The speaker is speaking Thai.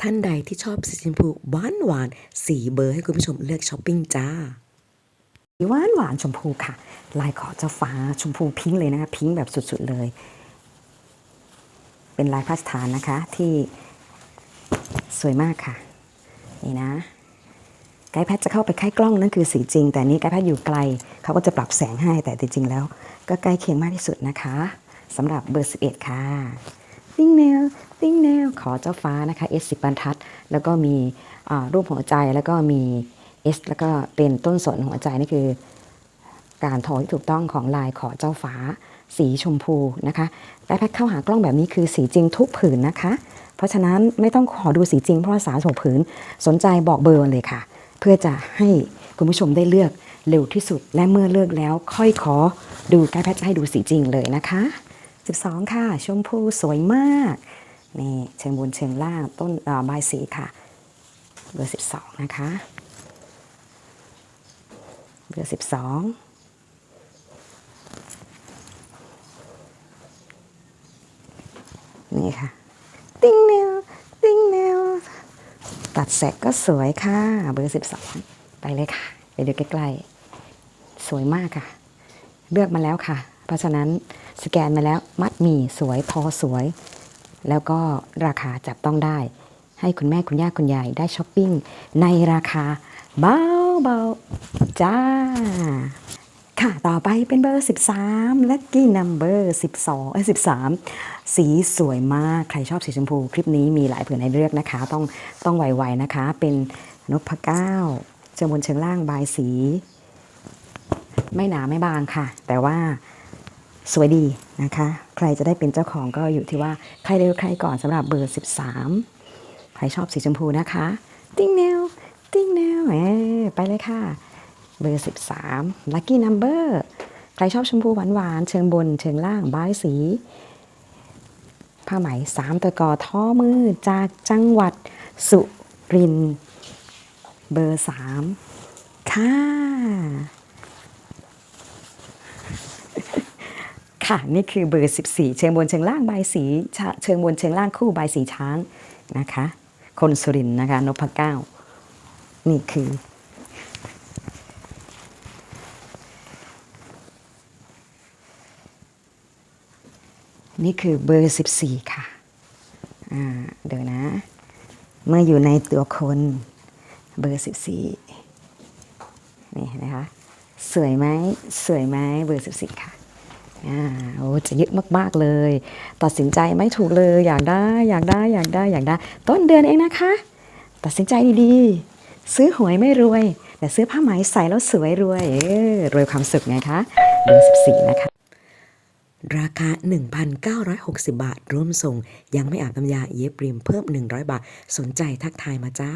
ท่านใดที่ชอบสีชมพูหวานหวานสีเบอร์ให้คุณผู้ชมเลือกช้อปปิ้งจ้าสีหวานหวานชมพูค่ะ ลายขอเจ้าฟ้าชมพูพิงค์เลยนะคะพิงค์แบบสุดๆเลย เป็นลายพาสถานนะคะที่สวยมากค่ะ นี่นะไกด์แพทจะเข้าไปใกล้กล้องนั่นคือสีจริง แต่นี้ไกด์แพทอยู่ไกลเขาก็จะปรับแสงให้แต่จริงๆแล้ว ก็ใกล้เคียงมากที่สุดนะคะสำหรับเบอร์ 11 ค่ะ ติ้งแนวติ้งแนวขอเจ้าฟ้านะคะ S 10บรรทัด แล้วก็มีรูปหัวใจแล้วก็มี S แล้วก็เป็นต้นสนหัวใจนี่คือ การทอที่ถูกต้องของลายขอเจ้าฟ้า สีชมพูนะคะและแพ็คเข้าหากล้องแบบนี้คือสีจริงทุกผืนนะคะ เพราะฉะนั้นไม่ต้องขอดูสีจริงเพราะว่าสาสกผืนสนใจบอกเบอร์เลยค่ะ เพื่อจะให้คุณผู้ชมได้เลือกเร็วที่สุดและเมื่อเลือกแล้วค่อยขอดูไกด์แพทจะให้ดูสีจริงเลยนะคะ 12 ค่ะ ชมพูสวยมาก นี่เชิงบนเชิงล่างต้นเอ่อบสีค่ะเบอร์ 12 นะคะเบอร์ 12นี่ค่ะ ติ้งแนว ติ้งแนว ตัดแสกก็สวยค่ะ เบอร์12ไปเลยค่ะ ไปดูใกล้ๆ สวยมากค่ะ เลือกมาแล้วค่ะ เพราะฉะนั้น สแกนมาแล้วมัดหมี่สวยทอสวย แล้วก็ราคาจับต้องได้ ให้คุณแม่คุณย่าคุณยายได้ช้อปปิ้งในราคาเบาเบาๆจ้า ค่ะต่อไปเป็นเบอร์ 13 Lucky Number 12เอ้ย13 สีสวยมาก ใครชอบสีชมพู คลิปนี้มีหลายผืนให้เลือกนะคะ ต้องต้องไวๆนะคะ เป็นนพเก้าเชิงบนเชิงล่างบายสี ไม่หนาไม่บางค่ะ แต่ว่า สวยดีนะคะ ใครจะได้เป็นเจ้าของก็อยู่ที่ว่าใครเร็วใครก่อนสำหรับเบอร์ 13 ใครชอบสีชมพูนะคะ ติ้งแนว ติ้งแนวเอไปเลยค่ะ เบอร์ 13 Lucky Number ใครชอบชมพูหวานๆ เชิงบน เชิงล่างบายสีผ้าไหมสามตะกอท่อมือจากจังหวัดสุรินทร์เบอร์3ค่ะ ค่ะ นี่คือเบอร์ 14 เชิงบนเชิงล่างใบสีเชิงบนเชิงล่างคู่ใบสีช้างนะคะ คนสุรินนะคะนพเก้า นี่คือ นี่คือเบอร์ 14 ค่ะอ่าเดี๋ยวนะ เมื่ออยู่ในตัวคนเบอร์ 14 นี่นะคะ สวยไหมสวยไหมเบอร์ 14 ค่ะ อ่าโอ้จะเยอะมากๆเลย ตัดสินใจไม่ถูกเลยอยากได้อยากได้อยากได้อยากได้ ต้นเดือนเองนะคะ ตัดสินใจดีๆ ซื้อหวยไม่รวย แต่ซื้อผ้าไหมใส่แล้วสวยรวยเออรวยความสุขไงคะเบอร์14 นะคะ ราคา 1,960 บาท ร่วมส่ง ยังไม่อาบน้ำยาเย็บริมเพิ่ม 100 บาท สนใจทักทายมาจ้า